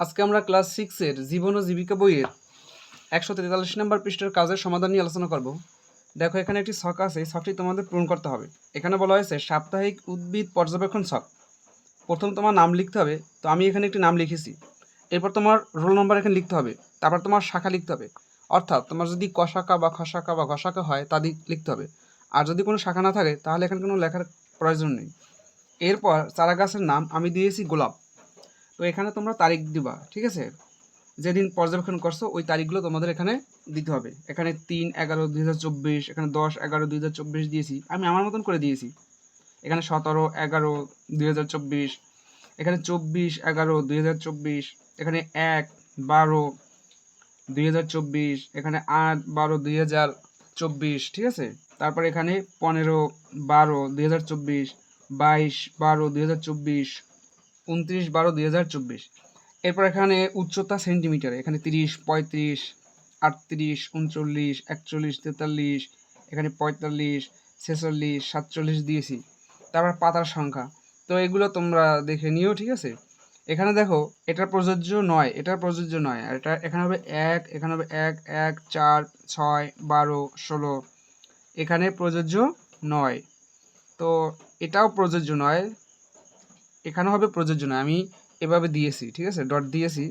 আজকে আমরা ক্লাস সিক্সের জীবন ও জীবিকা বইয়ের একশো তেতাল্লিশ নম্বর পৃষ্ঠের কাজের সমাধান নিয়ে আলোচনা করব। দেখো, এখানে একটি ছক আছে। এই ছকটি তোমাদের পূরণ করতে হবে। এখানে বলা হয়েছে, সাপ্তাহিক উদ্ভিদ পর্যবেক্ষণ ছক। প্রথম তোমার নাম লিখতে হবে। তো আমি এখানে একটি নাম লিখেছি। এরপর তোমার রোল নম্বর এখানে লিখতে হবে। তারপর তোমার শাখা লিখতে হবে। অর্থাৎ তোমার যদি ক শাখা বা খ শাখা বা ঘ শাখা হয়, তা লিখতে হবে। আর যদি কোনো শাখা না থাকে, তাহলে এখানে কোনো লেখার প্রয়োজন নেই। এরপর চারা গাছের নাম আমি দিয়েছি গোলাপ। তো এখানে তোমরা তারিখ দিবা, ঠিক আছে? যেদিন পর্যবেক্ষণ করছ, ওই তারিখগুলো তোমাদের এখানে দিতে হবে। এখানে তিন এগারো দুই এখানে দশ এগারো দুই দিয়েছি। আমি আমার মতন করে দিয়েছি। এখানে সতেরো এগারো দুই এখানে চব্বিশ এগারো দুই এখানে এক বারো দুই এখানে আট বারো দুই ঠিক আছে? তারপর এখানে পনেরো বারো দুই হাজার চব্বিশ, বাইশ বারো দুই হাজার চব্বিশ উনত্রিশ বারো দুই হাজার চব্বিশ। এরপর এখানে উচ্চতা সেন্টিমিটার, এখানে তিরিশ, পঁয়ত্রিশ, আটত্রিশ, উনচল্লিশ, একচল্লিশ, তেতাল্লিশ, এখানে পঁয়তাল্লিশ, ছেচল্লিশ, সাতচল্লিশ দিয়েছি। তারপর পাতার সংখ্যা। তো এগুলো তোমরা দেখে নিও, ঠিক আছে? এখানে দেখো এটা প্রযোজ্য নয় এটা প্রযোজ্য নয়, আর এটা এখানে হবে এক, এখানে হবে এক এক, চার, ছয়, বারো, ষোলো। এখানে প্রযোজ্য নয়। তো এটাও প্রযোজ্য নয় এখানে হবে প্রযোজ্য নয়। আমি এভাবে দিয়েছি, ঠিক আছে? ডট দিয়েছি,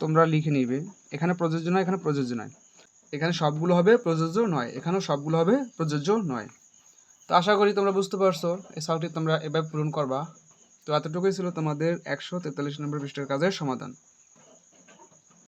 তোমরা লিখে নিবে। এখানে প্রযোজ্য এখানে প্রযোজ্য নয়। এখানে সবগুলো হবে প্রযোজ্য নয়, এখানেও সবগুলো হবে প্রযোজ্য নয়। তো আশা করি তোমরা বুঝতে পারছ, এই সালটি তোমরা এভাবে পূরণ করবা। তো এতটুকুই ছিল তোমাদের একশো তেতাল্লিশ নম্বর পৃষ্ঠের কাজের সমাধান।